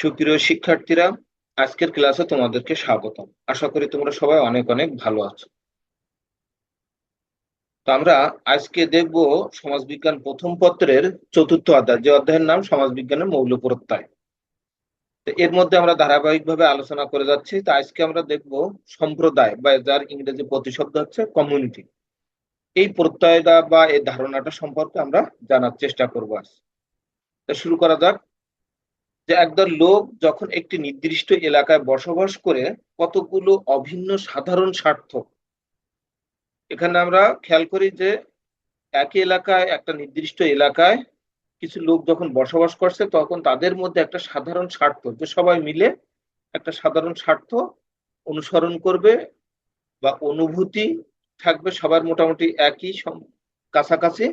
সুপ্রিয় শিক্ষার্থীরা, আজকের ক্লাসে তোমাদেরকে স্বাগতম। আশা করি তোমরা সবাই অনেক অনেক ভালো আছো। তো আমরা আজকে দেখব সমাজবিজ্ঞান প্রথম পত্রের চতুর্থ অধ্যায়। যে অধ্যায়ের নাম সমাজবিজ্ঞানের মৌল প্রত্যয়। তো এর মধ্যে আমরা ধারাবাহিকভাবে আলোচনা করে যাচ্ছি। তো আজকে আমরা দেখব সম্প্রদায়, বা যার ইংরেজি প্রতিশব্দ হচ্ছে কমিউনিটি এই প্রত্যয়টা বা এই ধারণাটা সম্পর্কে আমরা জানার চেষ্টা করব আজ। শুরু করা যাক। যে একদল লোক যখন একটি নির্দিষ্ট এলাকায় বসবাস করে, কতগুলো অভিন্ন সাধারণ স্বার্থ। এখানে আমরা খেয়াল করি যে, একই এলাকায়, একটা নির্দিষ্ট এলাকায় কিছু লোক যখন বসবাস করছে, তখন তাদের মধ্যে একটা সাধারণ স্বার্থ, যে সবাই মিলে একটা সাধারণ স্বার্থ অনুসরণ করবে বা অনুভূতি থাকবে, সবার মোটামুটি একই কাছাকাছি,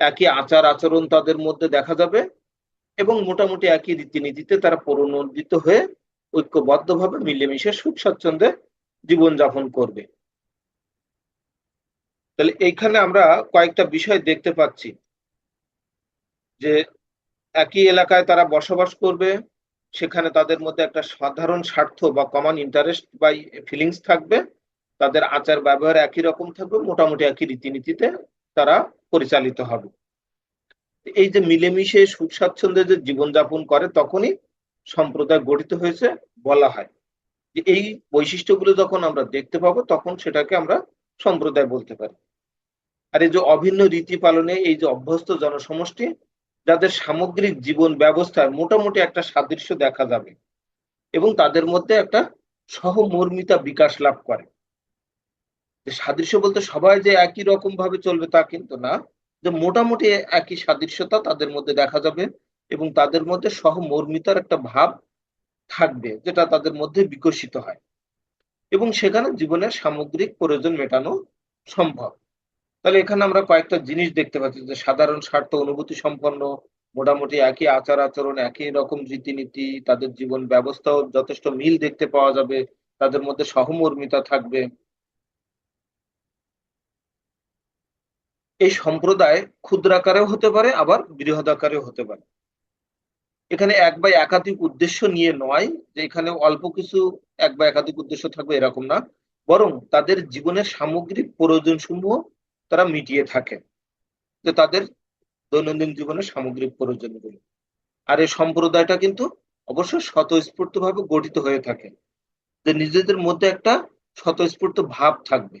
একই আচার আচরণ তাদের মধ্যে দেখা যাবে। এবং মোটামুটি একই রীতিনীতিতে তারা পরিণোদিত হয়ে ঐক্যবদ্ধভাবে মিলেমিশে সুখ স্বচ্ছন্দে জীবনযাপন করবে। তাহলে এইখানে আমরা কয়েকটা বিষয় দেখতে পাচ্ছি। যে একই এলাকায় তারা বসবাস করবে, সেখানে তাদের মধ্যে একটা সাধারণ স্বার্থ বা কমন ইন্টারেস্ট বা ফিলিংস থাকবে, তাদের আচার ব্যবহার একই রকম থাকবে, মোটামুটি একই রীতিনীতিতে তারা পরিচালিত হবে। এই যে মিলেমিশে সুখ স্বাচ্ছন্দ্যে যে জীবনযাপন করে, তখনই সম্প্রদায় গঠিত হয়েছে বলা হয়। যে এই বৈশিষ্ট্যগুলো যখন আমরা দেখতে পাবো, তখন সেটাকে আমরা সম্প্রদায় বলতে পারি। আর এই যে অভিন্ন রীতি পালনে এই যে অভ্যস্ত জনসমষ্টি, যাদের সামগ্রিক জীবন ব্যবস্থায় মোটামুটি একটা সাদৃশ্য দেখা যাবে এবং তাদের মধ্যে একটা সহমর্মিতা বিকাশ লাভ করে। সাদৃশ্য বলতে সবাই যে একই রকম ভাবে চলবে তা কিন্তু না। যে মোটামুটি একই সাদৃশ্যতা তাদের মধ্যে দেখা যাবে এবং তাদের মধ্যে সহমর্মিতার একটা ভাব থাকবে যেটা তাদের মধ্যে বিকশিত হয়। এবং সেখানে জীবনের সামগ্রিক প্রয়োজন মেটানো সম্ভব। তাহলে এখানে আমরা কয়েকটা জিনিস দেখতে পাচ্ছি যে সাধারণ স্বার্থ, অনুভূতি সম্পন্ন, মোটামুটি একই আচার আচরণ, একই রকম রীতিনীতি, তাদের জীবন ব্যবস্থাও যথেষ্ট মিল দেখতে পাওয়া যাবে, তাদের মধ্যে সহমর্মিতা থাকবে। এই সম্প্রদায় ক্ষুদ্রাকারেও হতে পারে, আবার বৃহদাকারেও হতে পারে। এখানে এক বা একাধিক উদ্দেশ্য নিয়ে নয় যে এখানে অল্প কিছু এক বা একাধিক উদ্দেশ্য থাকবে এরকম না। বরং তাদের জীবনের সামগ্রিক প্রয়োজন সমূহ তারা মিটিয়ে থাকে, যে তাদের দৈনন্দিন জীবনের সামগ্রিক প্রয়োজনগুলো। আর এই সম্প্রদায়টা কিন্তু অবশ্যই স্বতঃস্ফূর্ত ভাবে গঠিত হয়ে থাকে, যে নিজেদের মধ্যে একটা স্বতঃস্ফূর্ত ভাব থাকবে।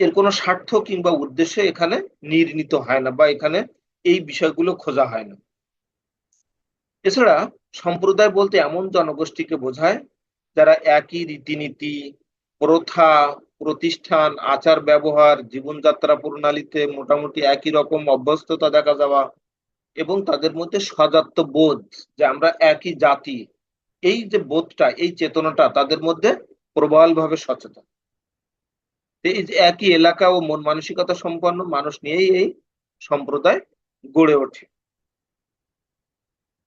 এর কোনো স্বার্থ কিংবা উদ্দেশ্য এখানে নির্ণীত হয় না বা এখানে এই বিষয়গুলো খোঁজা হয় না। এছাড়া সম্প্রদায় বলতে এমন জনগোষ্ঠীকে বোঝায় যারা একই রীতিনীতি, প্রথা, প্রতিষ্ঠান, আচার ব্যবহার, জীবনযাত্রা প্রণালীতে মোটামুটি একই রকম অভ্যস্ততা দেখা যাওয়া এবং তাদের মধ্যে সজাত্য বোধ যে আমরা একই জাতি, এই যে বোধটা, এই চেতনাটা তাদের মধ্যে প্রবলভাবে সচেতন। এই যে একই এলাকা ও মন মানসিকতা সম্পন্ন মানুষ নিয়েই এই সম্প্রদায় গড়ে ওঠে।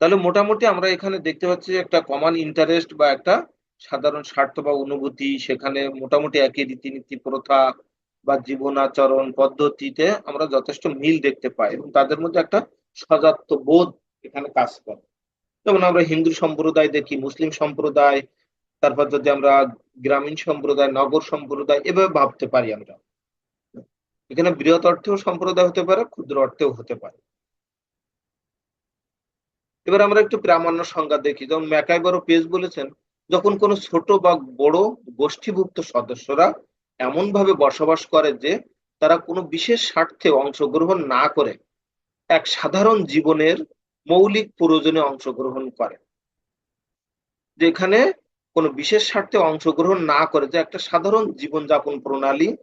তাহলে মোটামুটি আমরা এখানে দেখতে পাচ্ছি একটা কমন ইন্টারেস্ট বা একটা সাধারণ স্বার্থ বা অনুভূতি সেখানে মোটামুটি একই রীতিনীতি, প্রথা বা জীবন আচরণ পদ্ধতিতে আমরা যথেষ্ট মিল দেখতে পাই এবং তাদের মধ্যে একটা সজাত্য বোধ এখানে কাজ করে। যেমন আমরা হিন্দু সম্প্রদায় দেখি, মুসলিম সম্প্রদায় তারপর যদি আমরা গ্রামীণ সম্প্রদায়, নগর সম্প্রদায় এভাবে ভাবতে পারি আমরা। এখানে বৃহৎ অর্থেও সম্প্রদায় হতে পারে, ক্ষুদ্র অর্থেও হতে পারে। এবার আমরা একটু প্রামাণ্য সংজ্ঞা দেখি। যেমন ম্যাকাই বড় পেজ বলেছেন, যখন কোনো ছোট বা বড় গোষ্ঠীভুক্ত সদস্যরা এমন ভাবে বসবাস করে যে তারা কোনো বিশেষ স্বার্থে অংশগ্রহণ না করে, এক সাধারণ জীবনের মৌলিক প্রয়োজনে অংশগ্রহণ করে। যেখানে কোনো বিশেষ স্বার্থে অংশগ্রহণ না করে যে একটা সাধারণ জীবনযাপন প্রণালী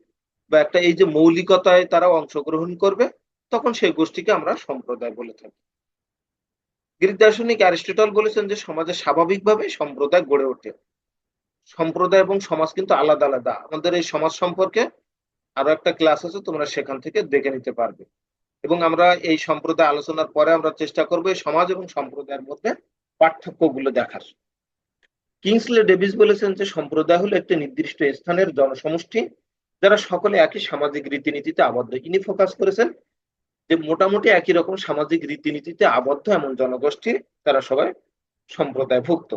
বা একটা এই যে মৌলিকতায় তারা অংশগ্রহণ করবে, তখন সেই গোষ্ঠীকে আমরা সম্প্রদায় বলে থাকি। গ্রিক দার্শনিক অ্যারিস্টটল বলেছেন যে সমাজে স্বাভাবিকভাবে সম্প্রদায় গড়ে ওঠে। সম্প্রদায় এবং সমাজ কিন্তু আলাদা আলাদা। আমাদের এই সমাজ সম্পর্কে আরও একটা ক্লাস আছে, তোমরা সেখান থেকে দেখে নিতে পারবে। এবং আমরা এই সম্প্রদায় আলোচনার পরে আমরা চেষ্টা করব এই সমাজ এবং সম্প্রদায়ের মধ্যে পার্থক্যগুলো দেখার। কিংসলে ডেভিস বলেছেন যে সম্প্রদায় হলো একটি নির্দিষ্ট স্থানের জনসমষ্টি, যারা সকলে একই সামাজিক রীতিনীতিতে আবদ্ধ। ইনি ফোকাস করেছেন যে মোটামুটি একই রকম সামাজিক রীতিনীতিতে আবদ্ধ এমন জনগোষ্ঠী তারা সবাই সম্প্রদায় সম্প্রদায়ভুক্ত।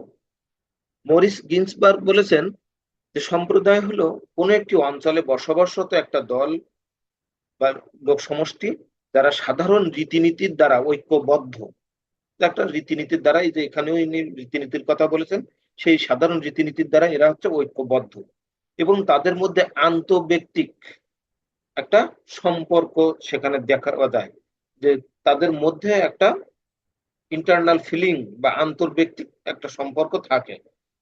মরিস গিন্সবার্গ বলেছেন যে সম্প্রদায় হলো কোনো একটি অঞ্চলে বসবাসরত একটা দল বা লোক সমষ্টি যারা সাধারণ রীতিনীতির দ্বারা ঐক্যবদ্ধ। একটা রীতিনীতির দ্বারা এই যে এখানেও ইনি রীতিনীতির কথা বলেছেন সেই সাধারণ রীতিনীতির দ্বারা এরা হচ্ছে ঐক্যবদ্ধ। এবং তাদের মধ্যে আন্তঃব্যক্তিক একটা সম্পর্ক সেখানে দেখা যায়, যে তাদের মধ্যে একটা ইন্টারনাল ফিলিং বা আন্তর্ব্যক্তিক একটা সম্পর্ক থাকে,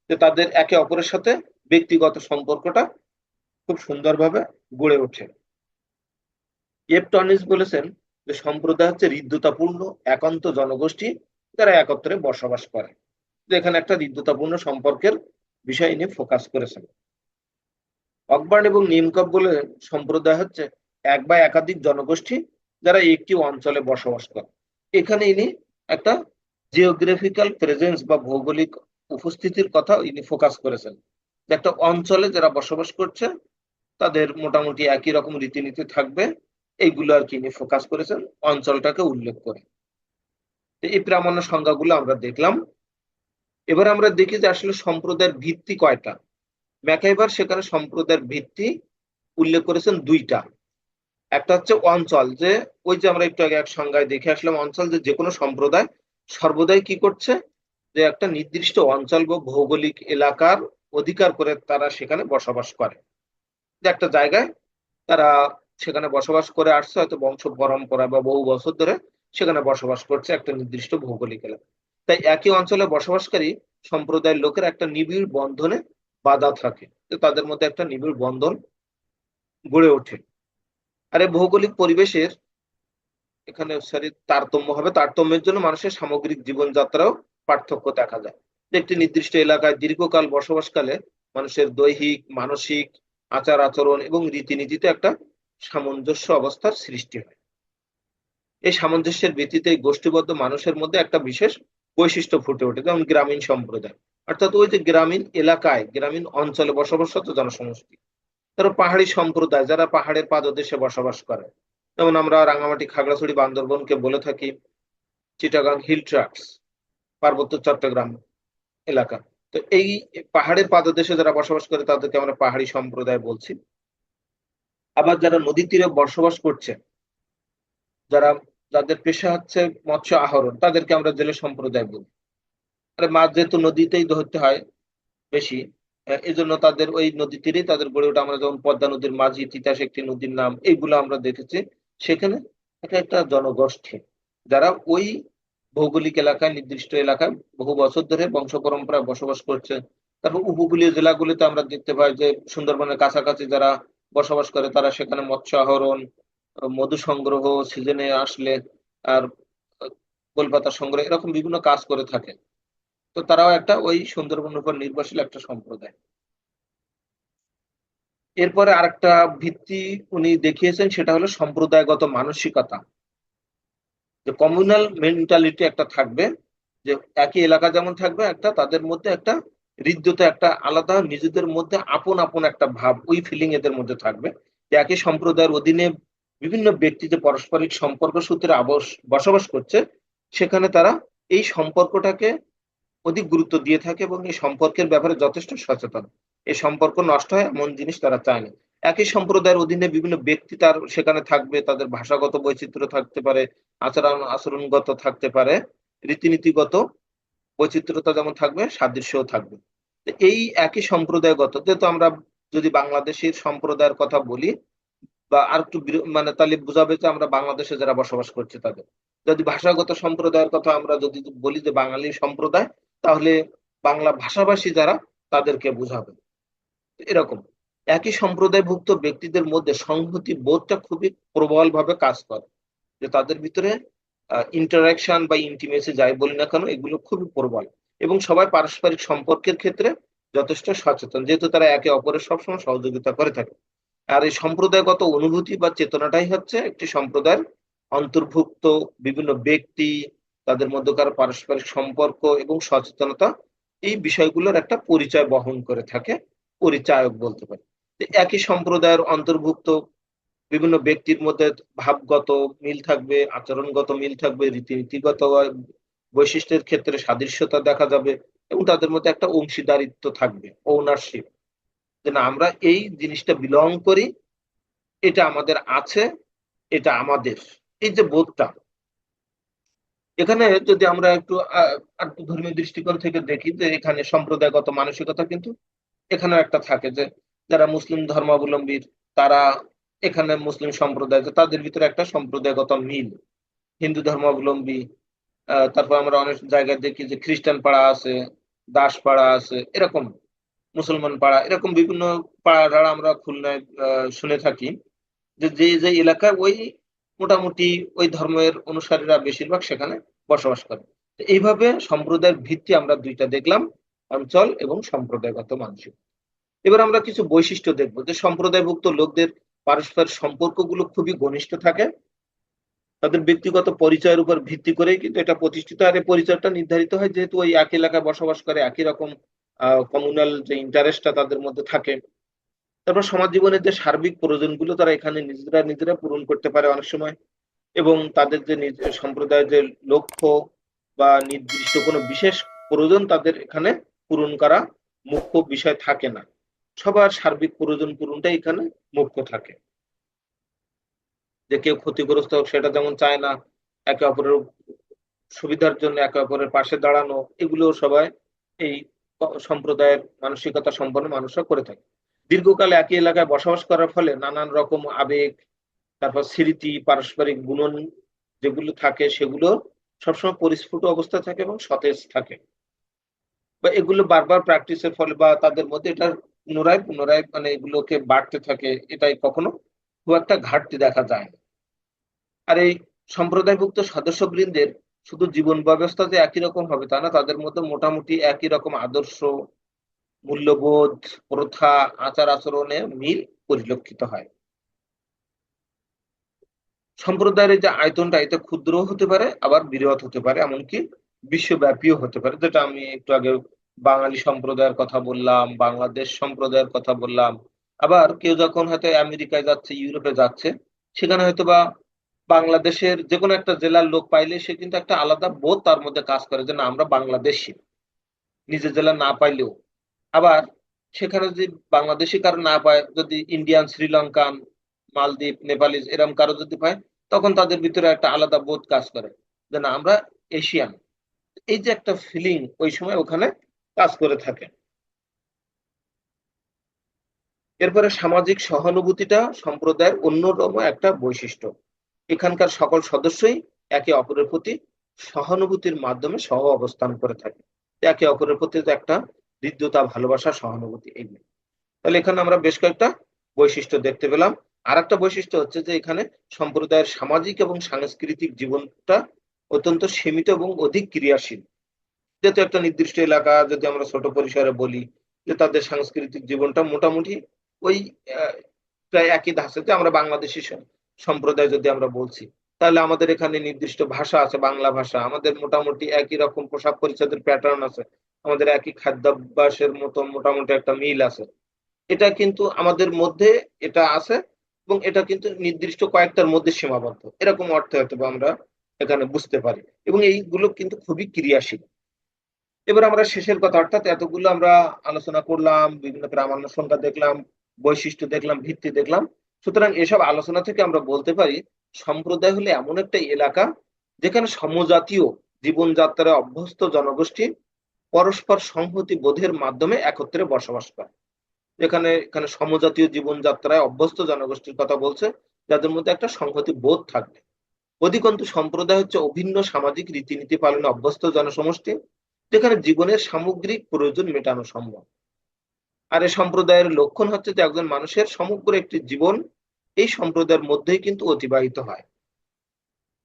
যে তাদের একে অপরের সাথে ব্যক্তিগত সম্পর্কটা খুব সুন্দরভাবে গড়ে ওঠে। এপটনিস বলেছেন যে সম্প্রদায় হচ্ছে হৃদ্যতাপূর্ণ, একান্ত জনগোষ্ঠী, যারা একত্রে বসবাস করে। এখানে একটা হৃদ্যতাপূর্ণ সম্পর্কের বিষয় নিয়ে ফোকাস করেছেন। অকবার্ন এবং নিমকপ বলে সম্প্রদায় হচ্ছে এক বা একাধিক জনগোষ্ঠী যারা একটি অঞ্চলে বসবাস করে। এখানে ইনি একটা জিওগ্রাফিক্যাল প্রেজেন্স বা ভৌগোলিক উপস্থিতির কথা ইনি ফোকাস করেছেন। একটা অঞ্চলে যারা বসবাস করছে, তাদের মোটামুটি একই রকম রীতিনীতি থাকবে, এইগুলো আর কি ইনি ফোকাস করেছেন, অঞ্চলটাকে উল্লেখ করে। এই প্রামাণ্য সংজ্ঞাগুলো আমরা দেখলাম। এবার আমরা দেখি যে আসলে সম্প্রদায়ের ভিত্তি কয়টা। ম্যাকাইবার সেখানে সম্প্রদায়ের ভিত্তি উল্লেখ করেছেন দুইটা। একটা হচ্ছে অঞ্চল, যে ওই যে আমরা একটু আগে এক সংজ্ঞায় দেখে আসলাম, অঞ্চল যে কোনো সম্প্রদায় সর্বদাই কি করছে? যে একটা নির্দিষ্ট অঞ্চল বা ভৌগোলিক এলাকার অধিকার করে তারা সেখানে বসবাস করে। যে একটা জায়গায় তারা সেখানে বসবাস করে আসছে, হয়তো বংশ পরম্পরা বা বহু বছর ধরে সেখানে বসবাস করছে একটা নির্দিষ্ট ভৌগোলিক এলাকা। তাই একই অঞ্চলে বসবাসকারী সম্প্রদায়ের লোকের একটা নিবিড় বন্ধনে বাধা থাকে। তাদের মধ্যে একটা নিবিড় বন্ধন গড়ে ওঠে। আর এই ভৌগোলিক পরিবেশের এখানে সরি তারতম্য হবে। তারতম্যের জন্য মানুষের সামগ্রিক জীবনযাত্রাও পার্থক্য দেখা যায়। একটি নির্দিষ্ট এলাকায় দীর্ঘকাল বসবাসকালে মানুষের দৈহিক, মানসিক, আচার আচরণ এবং রীতিনীতিতে একটা সামঞ্জস্য অবস্থার সৃষ্টি হয়। এই সামঞ্জস্যের ভিত্তিতে গোষ্ঠীবদ্ধ মানুষের মধ্যে একটা বিশেষ বৈশিষ্ট্য ফুটে ওঠে, যেমন গ্রামীণ সম্প্রদায়। অর্থাৎ ওই যে গ্রামীণ এলাকায়, গ্রামীণ অঞ্চলে বসবাসরত জনসমষ্টি তারা পাহাড়ি সম্প্রদায়, যারা পাহাড়ের পাদদেশে বসবাস করে। যেমন আমরা রাঙামাটি, খাগড়াছড়ি, বান্দরবনকে বলে থাকি চিটাগাং হিল ট্রাক্স পার্বত্য চট্টগ্রাম এলাকা। তো এই পাহাড়ের পাদদেশে যারা বসবাস করে, তাদেরকে আমরা পাহাড়ি সম্প্রদায় বলছি। আবার যারা নদী তীরে বসবাস করছে, যারা যাদের পেশা হচ্ছে মৎস্য আহরণ, তাদেরকে আমরা জেলে সম্প্রদায় বলি। মাছ যেহেতু নদীতেই ধরতে হয় বেশি এই জন্য তাদের ওই নদী তীরে তাদের গড়ে ওঠা। আমরা যেমন পদ্মা নদীর মাঝি তিতাস একটি নদীর নাম, এইগুলো আমরা দেখেছি। সেখানে এটা একটা জনগোষ্ঠী, যারা ওই ভৌগোলিক এলাকায়, নির্দিষ্ট এলাকায় বহু বছর ধরে বংশ পরম্পরায় বসবাস করছে। তারপর উপকূলীয় জেলাগুলিতে আমরা দেখতে পাই যে সুন্দরবনের কাছাকাছি যারা বসবাস করে, তারা সেখানে মৎস্য আহরণ মধু সংগ্রহ সিজনে আসলে আর কলকাতা সংগ্রহ এরকম বিভিন্ন কাজ করে থাকে। তো তারাও একটা ওই সুন্দরবনের উপর নির্ভরশীল একটা সম্প্রদায়। এরপরে আরেকটা ভিত্তি উনি দেখিয়েছেন, সেটা হলো সম্প্রদায়গত মানসিকতা। যে কমিউনাল মেন্টালিটি একটা থাকবে, যে একই এলাকা যেমন থাকবে, একটা তাদের মধ্যে একটা হৃদ্যতা, একটা আলাদা নিজেদের মধ্যে আপন আপন একটা ভাব, ওই ফিলিং এদের মধ্যে থাকবে যে একই সম্প্রদায়ের অধীনে বিভিন্ন ব্যক্তি যে পারস্পরিক সম্পর্ক সূত্রে বসবাস করছে, সেখানে তারা এই সম্পর্কটাকে অধিক গুরুত্ব দিয়ে থাকে এবং এই সম্পর্কের ব্যাপারে যথেষ্ট সচেতন। এই সম্পর্ক নষ্ট হয়, এমন জিনিস তারা চায় না। একই সম্প্রদায়ের অধীনে বিভিন্ন ব্যক্তি তার, সেখানে থাকবে, তাদের ভাষাগত বৈচিত্র্য থাকতে পারে, আচরণ, আচরণগত থাকতে পারে, রীতিনীতিগত বৈচিত্র্যতা যেমন থাকবে, সাদৃশ্যও থাকবে। এই একই সম্প্রদায়গত, যেহেতু আমরা যদি বাংলাদেশের সম্প্রদায়ের কথা বলি বা আর একটু মানে তাহলে বোঝাবে যে আমরা বাংলাদেশে যারা বসবাস করছি তাদের। যদি ভাষাগত সম্প্রদায়ের কথা আমরা যদি বলি যে বাঙালি সম্প্রদায়, তাহলে বাংলা ভাষাভাষী যারা, তাদেরকে বোঝাবে। এরকম। একই সম্প্রদায়ভুক্ত ব্যক্তিদের মধ্যে সংহতি বোধটা খুবই প্রবল ভাবে কাজ করে। যে তাদের ভিতরে ইন্টারাকশন বা ইন্টিমেসি যাই বলি না কেন, এগুলো খুবই প্রবল। এবং সবাই পারস্পরিক সম্পর্কের ক্ষেত্রে যথেষ্ট সচেতন। যেহেতু তারা একে অপরের সবসময় সহযোগিতা করে থাকে। আর এই সম্প্রদায়গত অনুভূতি বা চেতনাটাই হচ্ছে একটি সম্প্রদায়ের অন্তর্ভুক্ত বিভিন্ন ব্যক্তি, তাদের মধ্যকার পারস্পরিক সম্পর্ক এবং সচেতনতা, এই বিষয়গুলোর একটা পরিচয় বহন করে থাকে, পরিচায়ক বলতে পারি। একই সম্প্রদায়ের অন্তর্ভুক্ত বিভিন্ন ব্যক্তির মধ্যে ভাবগত মিল থাকবে, আচরণগত মিল থাকবে, রীতিনীতিগত বৈশিষ্ট্যের ক্ষেত্রে সাদৃশ্যতা দেখা যাবে এবং তাদের মধ্যে একটা অংশীদারিত্ব থাকবে ওনারশিপ যে না, আমরা এই জিনিসটা বিলং করি, এটা আমাদের আছে, এটা আমাদের। এই যে বোধটা। এখানে যদি আমরা একটু ধর্মীয় দৃষ্টিকোণ থেকে দেখি যে এখানে সম্প্রদায়গত মানসিকতা কিন্তু এখানেও একটা থাকে যে যারা মুসলিম ধর্মাবলম্বীর, তারা এখানে মুসলিম সম্প্রদায় তাদের ভিতরে একটা সম্প্রদায়গত মিল। হিন্দু ধর্মাবলম্বী তারপর আমরা অনেক জায়গায় দেখি যে খ্রিস্টান পাড়া আছে, দাস পাড়া আছে, এরকম। মুসলমান পাড়া, এরকম বিভিন্ন পাড়া আমরা খুলনায় শুনে থাকি যে যে যে এলাকায় ওই মোটামুটি ওই ধর্মের অনুসারীরা বেশিরভাগ সেখানে বসবাস করে। এইভাবে সম্প্রদায়ের ভিত্তি আমরা দুইটা দেখলাম, অঞ্চল এবং সম্প্রদায়গত মানসিক। এবার আমরা কিছু বৈশিষ্ট্য দেখব যে সম্প্রদায়ভুক্ত লোকদের পারস্পরিক সম্পর্কগুলো খুবই ঘনিষ্ঠ থাকে। তাদের ব্যক্তিগত পরিচয়ের উপর ভিত্তি করে কিন্তু এটা প্রতিষ্ঠিত আর পরিচয়টা নির্ধারিত হয় যেহেতু ওই এক এলাকায় বসবাস করে, একই রকম কমিউনাল যে ইন্টারেস্টটা তাদের মধ্যে থাকে। তারপর সমাজ জীবনের যে সার্বিক প্রয়োজনগুলো তারা এখানে নিজেরা নিজেরা পূরণ করতে পারে অনেক সময়। এবং তাদের যে সম্প্রদায়ের যে লক্ষ্য বা নির্দিষ্ট কোনো বিশেষ প্রয়োজন তাদের এখানে পূরণ করা মুখ্য বিষয় থাকে না। সবার সার্বিক প্রয়োজন পূরণটা এখানে মুখ্য থাকে। যে কেউ ক্ষতিগ্রস্ত সেটা যেমন চায় না, একে অপরের সুবিধার জন্য একে অপরের পাশে দাঁড়ানো এগুলো সবাই এই সম্প্রদায়ের মানসিকতা সম্পন্ন মানুষরা করে থাকে। দীর্ঘকালে একই এলাকায় বসবাস করার ফলে নানান রকম আবেগ, তারপর স্মৃতি, পারস্পরিক গুণন যেগুলো থাকে সেগুলো সবসময় পরিস্ফুট অবস্থা থাকে এবং সতেজ থাকে। বা এগুলো বারবার প্র্যাকটিসের ফলে বা তাদের মধ্যে এটা পুনরায় পুনরায় মানে এগুলোকে বাড়তে থাকে, এটাই কখনো খুব একটা ঘাটতি দেখা যায় না। আর এই সম্প্রদায়ভুক্ত সদস্যবৃন্দের শুধু জীবন ব্যবস্থা যে একই রকম হবে, তা না? তাদের মধ্যে মোটামুটি একই রকম আদর্শ, মূল্যবোধ, প্রথা, আচার আচরণে মিল পরিলক্ষিত হয়। সম্প্রদায়ের যে আয়তনটা, এতে ক্ষুদ্র হতে পারে, আবার বৃহৎ হতে পারে, এমনকি বিশ্বব্যাপীও হতে পারে। যেটা আমি একটু আগে বাঙালি সম্প্রদায়ের কথা বললাম, বাংলাদেশ সম্প্রদায়ের কথা বললাম। আবার কেউ যখন হয়তো আমেরিকায় যাচ্ছে, ইউরোপে যাচ্ছে, সেখানে হয়তো বা বাংলাদেশের যে কোনো একটা জেলার লোক পাইলে সে কিন্তু একটা আলাদা বোধ তার মধ্যে কাজ করে যে, না, আমরা বাংলাদেশি। নিজের জেলা না পাইলেও। আবার সেখানে যদি বাংলাদেশি কারও না পায়, যদি ইন্ডিয়ান শ্রীলঙ্কান মালদ্বীপ নেপালিজ এরম কারও যদি পায়, তখন তাদের ভিতরে একটা আলাদা বোধ কাজ করে যে, না, আমরা এশিয়ান এই যে একটা ফিলিং ওই সময় ওখানে কাজ করে থাকে। এরপরে সামাজিক সহানুভূতিটা সম্প্রদায়ের অন্যতম একটা বৈশিষ্ট্য। এখানকার সকল সদস্যই একে অপরের প্রতি সহানুভূতির মাধ্যমে সহ অবস্থান করে থাকে। একে অপরের প্রতি তো একটা হৃদ্যতা ভালোবাসা, সহানুভূতি এইগুলো তাহলে এখানে আমরা বেশ কয়েকটা বৈশিষ্ট্য দেখতে পেলাম। আর একটা বৈশিষ্ট্য হচ্ছে যে এখানে সম্প্রদায়ের সামাজিক এবং সাংস্কৃতিক জীবনটা অত্যন্ত সীমিত এবং অধিক ক্রিয়াশীল। যেহেতু একটা নির্দিষ্ট এলাকা, যদি আমরা ছোট পরিসরে বলি, যে তাদের সাংস্কৃতিক জীবনটা মোটামুটি ওই প্রায় একই ধাঁচেতে আমরা বাংলাদেশি সম্প্রদায় যদি আমরা বলছি, তাহলে আমাদের এখানে নির্দিষ্ট ভাষা আছে, বাংলা ভাষা। আমাদের মোটামুটি একই রকম পোশাক পরিচ্ছদের প্যাটার্ন আছে। আমাদের একই খাদ্যাভ্যাসের মতো মোটামুটি একটা মিল আছে। এটা কিন্তু আমাদের মধ্যে এটা আছে এবং এটা কিন্তু নির্দিষ্ট কয়েকটার মধ্যে সীমাবদ্ধ। এরকম অর্থে হয়তো আমরা এখানে বুঝতে পারি। এবং এইগুলো কিন্তু খুবই ক্রিয়াশীল। এবার আমরা শেষের কথা, অর্থাৎ এতগুলো আমরা আলোচনা করলাম, বিভিন্ন প্রামাণ্য সংখ্যা দেখলাম, বৈশিষ্ট্য দেখলাম, ভিত্তি দেখলাম। সুতরাং এসব আলোচনা থেকে আমরা বলতে পারি, সম্প্রদায় হলে এমন একটা এলাকা যেখানে সমজাতীয় জীবনযাত্রায় অভ্যস্ত জনগোষ্ঠী পরস্পর সংহতি বোধের মাধ্যমে একত্রে বসবাস করে। এখানে এখানে সমজাতীয় জীবনযাত্রায় অভ্যস্ত জনগোষ্ঠীর কথা বলছে, যাদের মধ্যে একটা সংহতি বোধ থাকবে। অধিকন্তু সম্প্রদায় হচ্ছে অভিন্ন সামাজিক রীতিনীতি পালনে অভ্যস্ত জনসমষ্টি, যেখানে জীবনের সামগ্রিক প্রয়োজন মেটানো সম্ভব। আর এই সম্প্রদায়ের লক্ষণ হচ্ছে যে একজন মানুষের সমগ্র একটি জীবন এই সম্প্রদায়ের মধ্যেই কিন্তু অতিবাহিত হয়।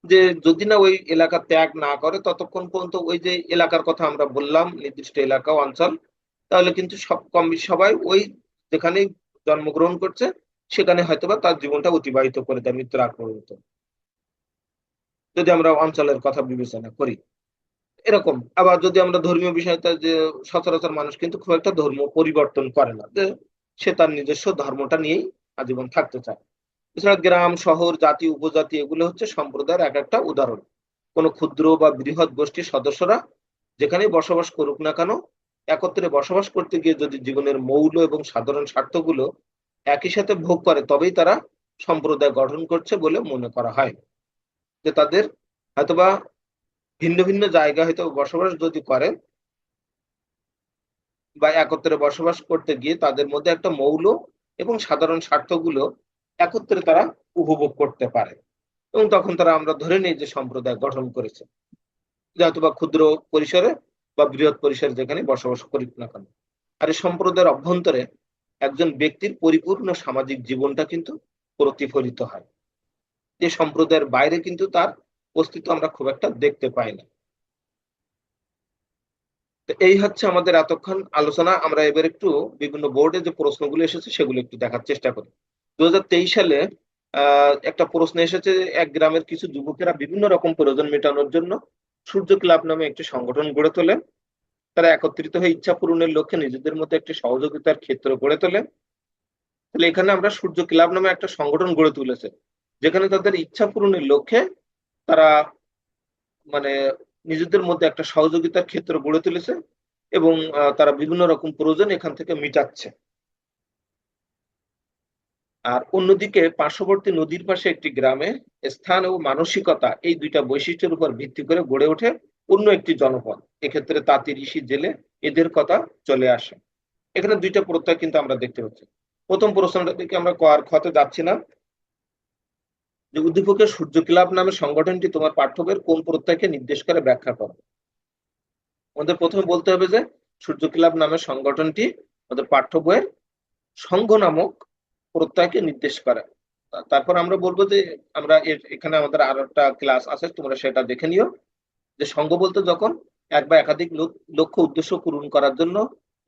যে যদি না ওই এলাকা ত্যাগ না করে, ততক্ষণ পর্যন্ত ওই যে এলাকার কথা আমরা বললাম, নির্দিষ্ট এলাকা অঞ্চল, তাহলে কিন্তু সব কম সবাই ওই যেখানেই জন্মগ্রহণ করছে, সেখানে হয়তোবা তার জীবনটা অতিবাহিত করে দেয় মৃত্যুর আগ পর্যন্ত। যদি আমরা অঞ্চলের কথা বিবেচনা করি। এরকম। আবার যদি আমরা ধর্মীয় বিষয়টা যে সচরাচর মানুষ কিন্তু খুব একটা ধর্ম পরিবর্তন করে না, যে সে তার নিজস্ব ধর্মটা নিয়েই আজীবন থাকতে চায়। এছাড়া গ্রাম, শহর, জাতি, উপজাতি এগুলো হচ্ছে সম্প্রদায়ের এক একটা উদাহরণ। কোনো ক্ষুদ্র বা বৃহৎ গোষ্ঠীর সদস্যরা যেখানেই বসবাস করুক না কেন, একত্রে বসবাস করতে গিয়ে যদি জীবনের মৌল এবং সাধারণ স্বার্থগুলো একই সাথে ভোগ করে, তবেই তারা সম্প্রদায় গঠন করছে বলে মনে করা হয়। যে তাদের হয়তোবা ভিন্ন ভিন্ন জায়গায় হয়তো বসবাস যদি করে বা একত্রে বসবাস করতে গিয়ে তাদের মধ্যে একটা মৌল এবং সাধারণ স্বার্থগুলো একত্রে তারা উপভোগ করতে পারে। এবং তখন তারা আমরা ধরে নিই যে সম্প্রদায় গঠন করেছে। যেহেতু বা ক্ষুদ্র পরিসরে বা বৃহৎ পরিসরে যেখানে বসবাস করি না কেন। আর এই সম্প্রদায়ের অভ্যন্তরে একজন ব্যক্তির পরিপূর্ণ সামাজিক জীবনটা কিন্তু প্রতিফলিত হয়। যে সম্প্রদায়ের বাইরে কিন্তু তার অস্তিত্ব আমরা খুব একটা দেখতে পাই না। এই হচ্ছে আমাদের এতক্ষণ আলোচনা। আমরা এবার একটু বিভিন্ন বোর্ডে যে প্রশ্নগুলো এসেছে সেগুলো একটু দেখার চেষ্টা করি। দু সালে একটা প্রশ্ন এসেছে এক গ্রামের কিছু যুবকেরা বিভিন্ন রকম প্রয়োজন মেটানোর জন্য সূর্য ক্লাব নামে একটি সংগঠন গড়ে তোলেন। তারা একত্রিত হয়ে ইচ্ছা পূরণের লক্ষ্যে নিজেদের মধ্যে একটি সহযোগিতার ক্ষেত্র গড়ে তোলেন। তাহলে এখানে আমরা সূর্য ক্লাব নামে একটা সংগঠন গড়ে তুলেছে, যেখানে তাদের ইচ্ছা পূরণের লক্ষ্যে তারা মানে নিজেদের মধ্যে একটা সহযোগিতার ক্ষেত্র গড়ে তুলেছে এবং তারা বিভিন্ন রকম প্রয়োজন এখান থেকে মিটাচ্ছে। আর অন্যদিকে পার্শ্ববর্তী নদীর পাশে একটি গ্রামে স্থান ও মানসিকতা এই দুইটা বৈশিষ্ট্যের উপর ভিত্তি করে গড়ে ওঠে অন্য একটি জনপদ। এক্ষেত্রে তাঁতি, ঋষি, জেলে এদের কথা চলে আসে। এখানে দুইটা প্রত্যয় কিন্তু আমরা দেখতে পাচ্ছি। প্রথম প্রশ্নটা দিকে আমরা কয়ার খতে যাচ্ছি না। যে উদ্দীপকের সূর্য ক্লাব নামে সংগঠনটি তোমার পাঠ্যবের কোন প্রত্যয়কে নির্দেশ করে ব্যাখ্যা করো? আমাদের প্রথমে বলতে হবে যে সূর্য ক্লাব নামে সংগঠনটি আমাদের পাঠ্য বইয়ের সংঘ নামক প্রত্যয়কে নির্দেশ করে। তারপর আমরা বলব যে আমরা এখানে আমাদের আর একটা ক্লাস আছে, তোমরা সেটা দেখে নিও। যে সংঘ বলতে যখন এক বা একাধিক লক্ষ্য উদ্দেশ্য পূরণ করার জন্য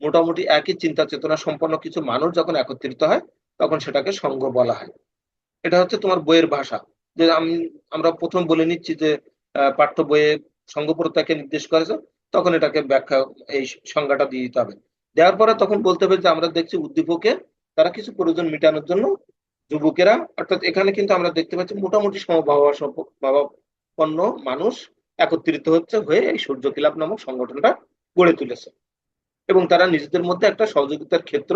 মোটামুটি একই চিন্তা চেতনা সম্পন্ন কিছু মানুষ যখন একত্রিত হয়, তখন সেটাকে সংঘ বলা হয়। এটা হচ্ছে তোমার বইয়ের ভাষা। যে আমি, আমরা প্রথম বলে নিচ্ছি যে পাঠ্য বইয়ে সংঘ প্রত্যয়কে নির্দেশ করেছে তখন এটাকে ব্যাখ্যা, এই সংজ্ঞাটা দিয়ে দিতে হবে। দেওয়ার পরে তখন বলতে হবে যে, আমরা দেখছি উদ্দীপকে তারা কিছু প্রয়োজন মেটানোর জন্য যুবকেরা, অর্থাৎ এখানে কিন্তু আমরা দেখতে পাচ্ছি মোটামুটি সমভাবাপন্ন মানুষ একত্রিত হচ্ছে হয়ে এই সূর্য ক্লাব নামক সংগঠনটা গড়ে তুলেছে। এবং তারা নিজেদের মধ্যে একটা সহযোগিতার ক্ষেত্র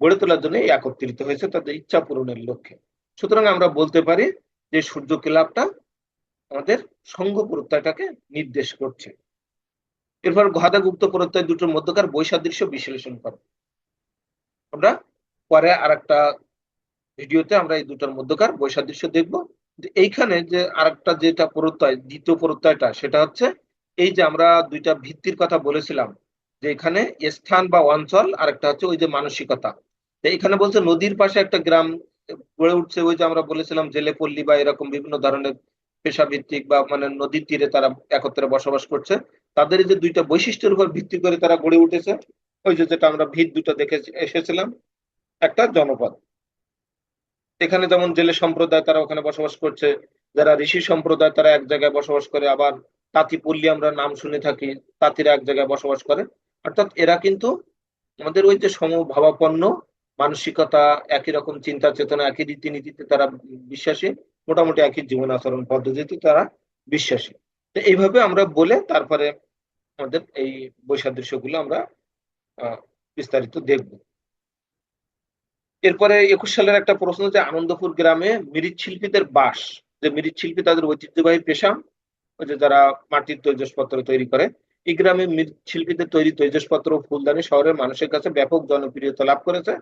গড়ে তোলার জন্য একত্রিত হয়েছে, তাদের ইচ্ছা পূরণের লক্ষ্যে। সুতরাং আমরা বলতে পারি যে সূর্য ক্লাবটা আমাদের সংঘ প্রত্যয়টাকে নির্দেশ করছে। এরপর ঘাদা গুপ্ত প্রত্যয় দুটোর মধ্যকার বৈসাদৃশ্য বিশ্লেষণ করো। আমরা পরে আর একটা ভিডিওতে আমরা এই দুটোর মধ্যকার বৈসাদৃশ্য দেখব। এইখানে যে আরেকটা যেটা প্রত্যয়, দ্বিতীয় প্রত্যয়টা, সেটা হচ্ছে এই যে আমরা দুইটা ভিত্তির কথা বলেছিলাম, যে এখানে স্থান বা অঞ্চল আর একটা হচ্ছে ওই যে মানসিকতা। এখানে বলছে নদীর পাশে একটা গ্রাম গড়ে উঠছে ওই যে আমরা বলেছিলাম জেলে পল্লী বা এরকম বিভিন্ন ধরনের পেশা ভিত্তিক বা মানে নদীর তীরে তারা একত্রে বসবাস করছে। তাদের যে দুইটা বৈশিষ্ট্যের উপর ভিত্তি করে তারা গড়ে উঠেছে, ওই যে যেটা আমরা ভিত দুটো দেখে এসেছিলাম, একটা জনপদ। এখানে যেমন জেলে সম্প্রদায় তারা ওখানে বসবাস করছে, যারা ঋষি সম্প্রদায় তারা এক জায়গায় বসবাস করে, আবার তাঁতি পল্লী আমরা নাম শুনে থাকি, তাঁতিরা এক জায়গায় বসবাস করে। অর্থাৎ এরা কিন্তু আমাদের ওই যে সমভাবাপন্ন মানসিকতা, একই রকম চিন্তা চেতনা, একই রীতিনীতিতে তারা বিশ্বাসী, মোটামুটি একই জীবন আচরণ পদ্ধতিতে তারা বিশ্বাসী। তো এইভাবে আমরা বলে তারপরে আমাদের এই বৈসাদৃশ্যগুলো আমরা বিস্তারিত দেখব। এরপরে একুশ সালের একটা প্রশ্ন যে আনন্দপুর গ্রামে মৃৎ শিল্পীদের বাস, যে মৃৎ শিল্পী তাদের ঐতিহ্যবাহী পেশা ওই যে যারা মাটির তৈজসপত্র তৈরি করে, এই গ্রামে শিল্পীদের তৈরি তৈজসপত্র ফুলদানি শহরের মানুষের কাছে ব্যাপক জনপ্রিয়তা লাভ করেছে।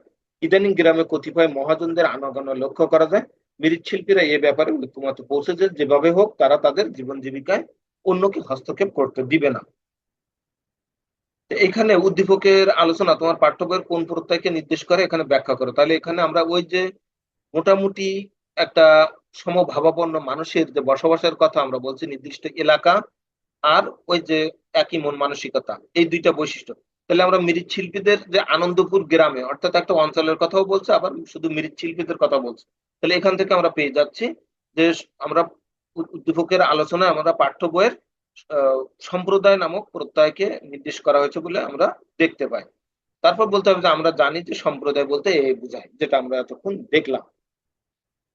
ইদানিং গ্রামে কতিপয় মহাজনদের আনাগোনা লক্ষ্য করা যায়। মৃৎশিল্পীরা এ ব্যাপারে ঐক্যমত পৌঁছেছে যেভাবে হোক, তারা তাদের জীবন জীবিকায় অন্যকে হস্তক্ষেপ করতে দিবে না। এখানে উদ্দীপকের আলোচনা, তোমার পাঠ্য বইয়ের কোন প্রত্যয়কে নির্দেশ করে, এখানে ব্যাখ্যা করো। তাহলে এখানে আমরা ওই যে মোটামুটি একটা সমভাবাপন্ন মানুষের যে বসবাসের কথা আমরা বলছি, নির্দিষ্ট এলাকা আর ওই যে একই মন মানসিকতা, এই দুইটা বৈশিষ্ট্য। তাহলে আমরা মৃৎশিল্পীদের যে আনন্দপুর গ্রামে, অর্থাৎ একটা অঞ্চলের কথাও বলছে, আবার শুধু মৃৎশিল্পীদের কথা বলছে। তাহলে এখান থেকে আমরা পেয়ে যাচ্ছি যে আমরা উদ্দীপকের আলোচনায় আমরা পাঠ্য বইয়ের সম্প্রদায় নামক প্রত্যয়কে নির্দেশ করা হয়েছে বলে আমরা দেখতে পাই। তারপর বলতে হবে যে আমরা জানি যে সম্প্রদায় বলতে এ বোঝায়, যেটা আমরা এতক্ষণ দেখলাম।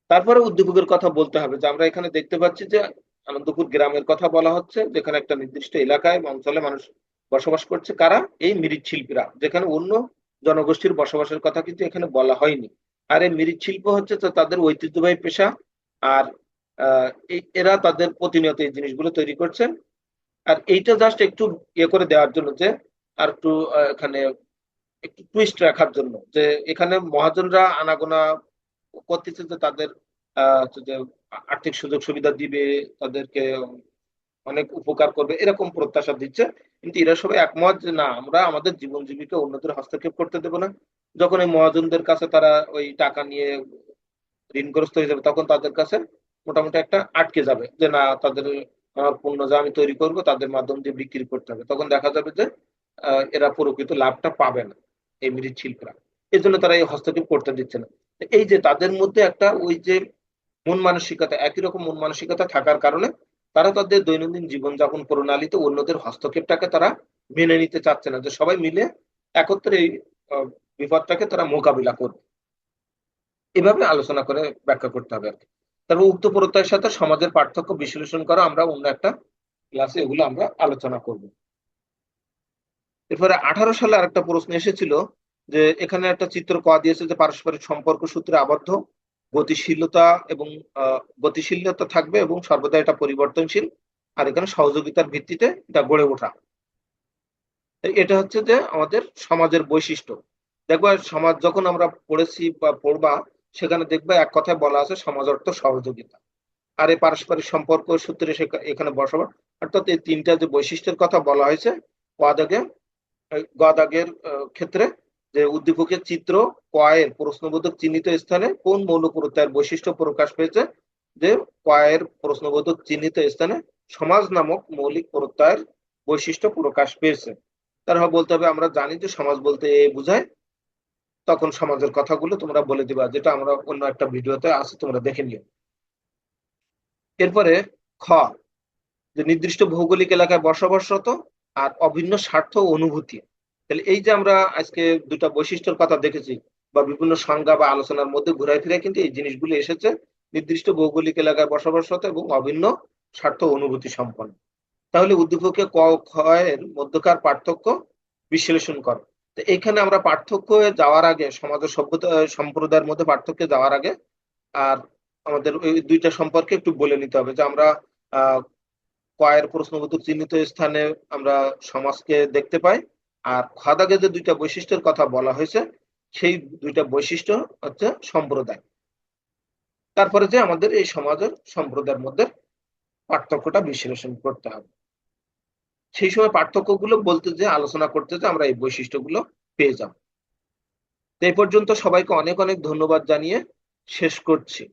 তারপরে উদ্দীপকের কথা বলতে হবে যে আমরা এখানে দেখতে পাচ্ছি যে আনন্দপুর গ্রামের কথা বলা হচ্ছে, যেখানে একটা নির্দিষ্ট এলাকায় অঞ্চলে মানুষ বসবাস করছে কারা? এই মৃৎশিল্পীরা যেখানে অন্য জনগোষ্ঠীর বসবাসের কথা কিন্তু এখানে বলা হয়নি। আর এই মৃৎশিল্প হচ্ছে তো তাদের ঐতিহ্যবাহী পেশা। আর এরা তাদের প্রতিনিয়ত এই জিনিসগুলো তৈরি করছেন। আর এইটা জাস্ট একটু ইয়ে করে দেওয়ার জন্য যে, আর একটু এখানে একটু টুইস্ট রাখার জন্য যে, এখানে মহাজনরা আনাগোনা করতেছে যে তাদের আর্থিক সুযোগ সুবিধা দিবে, তাদেরকে অনেক উপকার করবে, এরকম প্রত্যাশা দিচ্ছে। কিন্তু এরা সবাই একমত যে না, আমরা আমাদের জীবন জীবিকা অন্যদের হস্তক্ষেপ করতে দেবো না। যখন এই মহাজনদের কাছে তারা ওই টাকা নিয়ে ঋণগ্রস্ত হয়ে যাবে, তখন তাদের কাছে মোটামুটি একটা আটকে যাবে যে না, তাদের আমার পণ্য যা আমি তৈরি করব, তাদের মাধ্যম দিয়ে বিক্রি করতে হবে। তখন দেখা যাবে যে এরা প্রকৃত লাভটা পাবে না এই মৃৎশিল্পরা এই জন্য তারা এই হস্তক্ষেপ করতে দিচ্ছে না। এই যে তাদের মধ্যে একটা ওই যে মন মানসিকতা, একই রকম মন মানসিকতা থাকার কারণে তারা তাদের দৈনন্দিন জীবনযাপন প্রণালীতে অন্যদের হস্তক্ষেপটাকে তারা মেনে নিতে চাচ্ছে না। যে সবাই মিলে একত্রে এই বিপদটাকে তারা মোকাবিলা করবে। এভাবে আলোচনা করে ব্যাখ্যা করতে হবে আর কি। তারপর উক্ত প্রত্যয়ের সাথে সমাজের পার্থক্য বিশ্লেষণ করা আমরা অন্য একটা ক্লাসে এগুলো আমরা আলোচনা করব। এরপরে আঠারো সালে আরেকটা প্রশ্ন এসেছিল যে, এখানে একটা চিত্র কয়া দিয়েছে যে, পারস্পরিক সম্পর্ক সূত্রে আবদ্ধ। গতিশীলতা এবং গতিশীলতা থাকবে এবং সর্বদা এটা পরিবর্তনশীল আর এখানে সহযোগিতার ভিত্তিতে এটা গড়ে ওঠা। এটা হচ্ছে যে আমাদের সমাজের বৈশিষ্ট্য। দেখবা সমাজ যখন আমরা পড়েছি বা পড়বা, সেখানে দেখবে এক কথায় বলা আছে, সমাজ অর্থ সহযোগিতা। আর এই পারস্পরিক সম্পর্ক সূত্রে এখানে বসবাস অর্থাৎ এই তিনটা যে বৈশিষ্ট্যের কথা বলা হয়েছে গদাগের ক্ষেত্রে যে উদ্দীপকের চিত্র কয়ের প্রশ্নবোধক চিহ্নিত স্থানে কোন মৌল প্রত্যয়ের বৈশিষ্ট্য প্রকাশ পেয়েছে? যে কয়ের প্রশ্নবোধক চিহ্নিত স্থানে সমাজ নামক মৌলিক প্রত্যয়ের বৈশিষ্ট্য প্রকাশ পেয়েছে। তারপর বলতে হবে, আমরা জানি যে সমাজ বলতে এ বোঝায়। তখন সমাজের কথাগুলো তোমরা বলে দিবা, যেটা আমরা অন্য একটা ভিডিওতে আছে, তোমরা দেখে নিও। এরপরে খ, যে নির্দিষ্ট ভৌগোলিক এলাকায় বসবাসরত আর অভিন্ন স্বার্থ অনুভূতি। তাহলে এই যে আমরা আজকে দুটা বৈশিষ্ট্যের কথা দেখেছি বা বিভিন্ন সংজ্ঞা বা আলোচনার মধ্যে ঘুরাই ফিরে কিন্তু এই জিনিসগুলো এসেছে নির্দিষ্ট ভৌগোলিক এলাকায় বসবাসরত এবং অভিন্ন স্বার্থ অনুভূতি সম্পন্ন। তাহলে উদ্দীপকে ক এর মধ্যকার পার্থক্য বিশ্লেষণ করো। তো এখানে আমরা পার্থক্য যাওয়ার আগে সমাজের সভ্যতা সম্প্রদায়ের মধ্যে পার্থক্য যাওয়ার আগে আর আমাদের ওই দুইটা সম্পর্কে একটু বলে নিতে হবে যে আমরা আহ কয়ের প্রশ্নবোধক চিহ্নিত স্থানে আমরা সমাজকে দেখতে পাই আর খাদাগে যে দুইটা বৈশিষ্ট্যের কথা বলা হয়েছে, সেই দুইটা বৈশিষ্ট্য হচ্ছে সম্প্রদায়। তারপরে যে আমাদের এই সমাজের সম্প্রদায়ের মধ্যে পার্থক্যটা বিশ্লেষণ করতে হবে। সেই সময় পার্থক্যগুলো বলতে যে, আলোচনা করতে যে আমরা এই বৈশিষ্ট্যগুলো পেয়ে যাব। এই পর্যন্ত সবাইকে অনেক অনেক ধন্যবাদ জানিয়ে শেষ করছি।